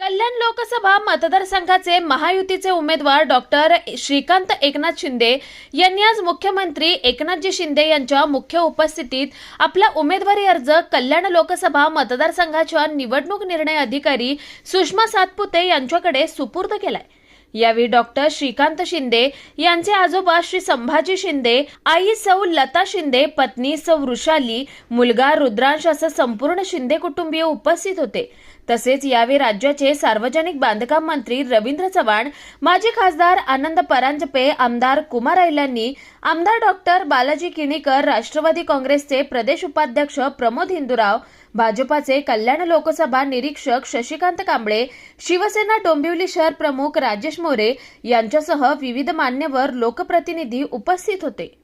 कल्याण लोकसभा मतदारसंघाचे महायुतीचे उमेदवार डॉक्टर श्रीकांत एकनाथ शिंदे यांनी आज मुख्यमंत्री एकनाथजी शिंदे यांच्या मुख्य उपस्थितीत आपला उमेदवारी अर्ज कल्याण लोकसभा मतदारसंघाच्या निवडणूक निर्णय अधिकारी सुषमा सातपुते यांच्याकडे सुपूर्द केलाय. यावेळी डॉक्टर श्रीकांत शिंदे यांचे आजोबा श्री संभाजी शिंदे आई सौ लता शिंदे पत्नी सौ वृषाली मुलगा रुद्रांश असं संपूर्ण शिंदे कुटुंबीय उपस्थित होते. तसेच यावेळी राज्याचे सार्वजनिक बांधकाम मंत्री रवींद्र चव्हाण माजी खासदार आनंद परांजपे आमदार कुमार ऐलांनी आमदार डॉक्टर बालाजी किणीकर राष्ट्रवादी काँग्रेसचे प्रदेश उपाध्यक्ष प्रमोद हिंदुराव भाजपाचे कल्याण लोकसभा निरीक्षक शशिकांत कांबळे शिवसेना डोंबिवली शहर प्रमुख राजेश मोरे यांच्यासह विविध मान्यवर लोकप्रतिनिधी उपस्थित होते.